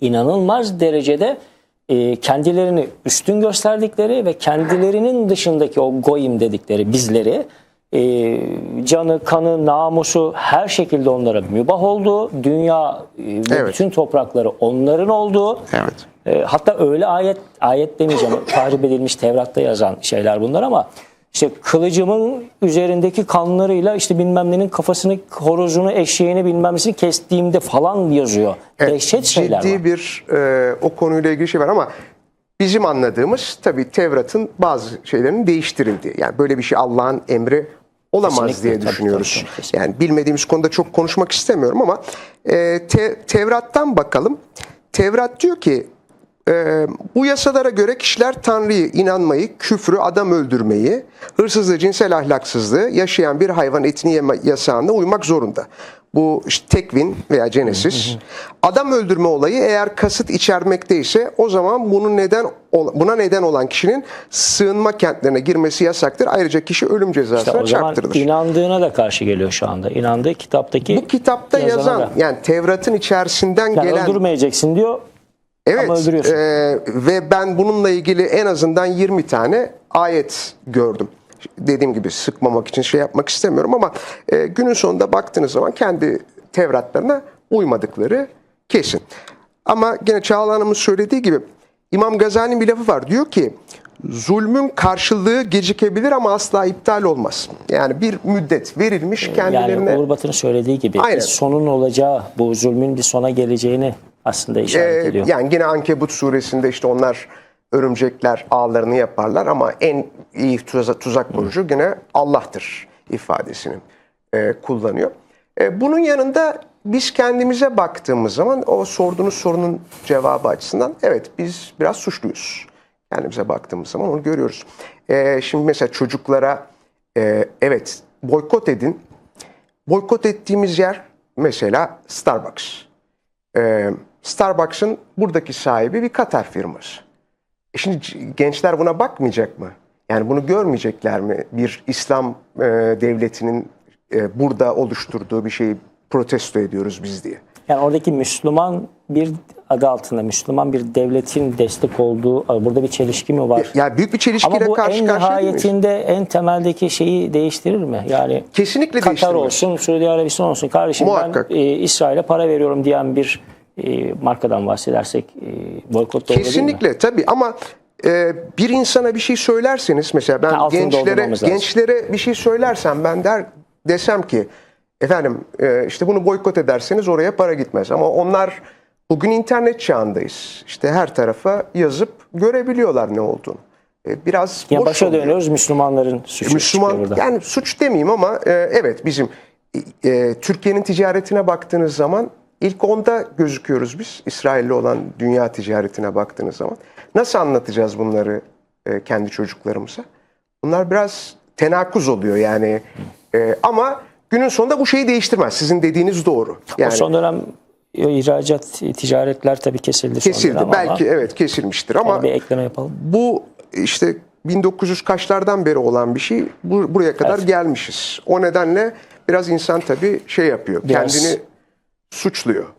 inanılmaz derecede e, kendilerini üstün gösterdikleri ve kendilerinin dışındaki o goyim dedikleri bizleri e, canı, kanı, namusu her şekilde onlara mübah olduğu, dünya e, ve Evet. bütün toprakları onların olduğu, Evet. e, hatta öyle ayet ayet demeyeceğim tahrip edilmiş Tevrat'ta yazan şeyler bunlar ama işte kılıcımın üzerindeki kanlarıyla işte bilmem nenin kafasını, horozunu, eşeğini bilmem nesini kestiğimde falan yazıyor. Dehşet şeyler Ciddi var. bir e, o konuyla ilgili şey var ama bizim anladığımız tabii Tevrat'ın bazı şeylerinin değiştirildiği. Yani böyle bir şey Allah'ın emri olamaz Kesinlikle, diye tabii, düşünüyoruz. tabii, tabii, kesinlikle. yani bilmediğimiz konuda çok konuşmak istemiyorum ama e, Te- Tevrat'tan bakalım. Tevrat diyor ki e, bu yasalara göre kişiler Tanrı'ya inanmayı, küfrü, adam öldürmeyi, hırsızlığı, cinsel ahlaksızlığı, yaşayan bir hayvan etini yeme yasağına uymak zorunda. Bu işte tekvin veya Genesis. Adam öldürme olayı eğer kasıt içermekteyse o zaman bunu neden buna neden olan kişinin sığınma kentlerine girmesi yasaktır. Ayrıca kişi ölüm cezasına o zaman çarptırılır. inandığına da karşı geliyor şu anda. İnandığı kitaptaki Bu kitapta yazan da. yani Tevrat'ın içerisinden yani gelen öldürmeyeceksin diyor. Evet Ama öldürüyorsun. e, ve ben bununla ilgili en azından 20 tane ayet gördüm. Dediğim gibi sıkmamak için şey yapmak istemiyorum ama e, günün sonunda baktığınız zaman kendi Tevratlarına uymadıkları kesin. Ama gene Çağla Hanım'ın söylediği gibi İmam Gazali'nin bir lafı var. Diyor ki zulmün karşılığı gecikebilir ama asla iptal olmaz. Yani bir müddet verilmiş kendilerine. Yani Uğur Batı'nın söylediği gibi Aynen. sonun olacağı, bu zulmün bir sona geleceğini aslında işaret Ee, ediyor. yani yine Ankebut suresinde işte onlar örümcekler ağlarını yaparlar ama en iyi tuzak, tuzak kurucu yine Allah'tır ifadesini e, kullanıyor. E, bunun yanında biz kendimize baktığımız zaman o sorduğunuz sorunun cevabı açısından evet biz biraz suçluyuz. Kendimize baktığımız zaman onu görüyoruz. E, şimdi mesela çocuklara e, evet boykot edin. Boykot ettiğimiz yer mesela Starbucks. Ee, Starbucks'ın buradaki sahibi bir Katar firması. E şimdi gençler buna bakmayacak mı? Yani bunu görmeyecekler mi? Bir İslam e, devletinin e, burada oluşturduğu bir şeyi protesto ediyoruz biz diye. Yani oradaki Müslüman bir adı altında Müslüman bir devletin destek olduğu burada bir çelişki mi var? Ya büyük bir çelişkiyle Ama bu karşı en karşıya değil miyiz? nihayetinde en temeldeki şeyi değiştirir mi? Yani Kesinlikle Katar değiştirmez. olsun, Suudi Arabistan olsun. Kardeşim Muhakkak. ben e, İsrail'e para veriyorum diyen bir e, markadan bahsedersek e, boykot doğru değil mi? Kesinlikle tabii ama e, bir insana bir şey söylerseniz mesela ben Ha, gençlere lazım. gençlere bir şey söylersem ben der desem ki efendim e, işte bunu boykot ederseniz oraya para gitmez ama onlar bugün internet çağındayız. İşte her tarafa yazıp görebiliyorlar ne olduğunu. E, biraz Ya başa oluyor. dönüyoruz Müslümanların suçu Müslüman yani suç demeyeyim ama e, evet bizim e, Türkiye'nin ticaretine baktığınız zaman ilk onda gözüküyoruz biz. İsrail'le olan dünya ticaretine baktığınız zaman. Nasıl anlatacağız bunları e, kendi çocuklarımıza? Bunlar biraz tenakuz oluyor yani. E, ama günün sonunda bu şeyi değiştirmez. Sizin dediğiniz doğru. O Yani son dönem ihracat, ticaretler tabii kesildi. kesildi. Belki ama evet kesilmiştir ama bir ekleme yapalım. bu işte 1900 kaçlardan beri olan bir şey bu, buraya kadar Evet. gelmişiz. O nedenle biraz insan tabii şey yapıyor. Biraz- Kendini suçluyor.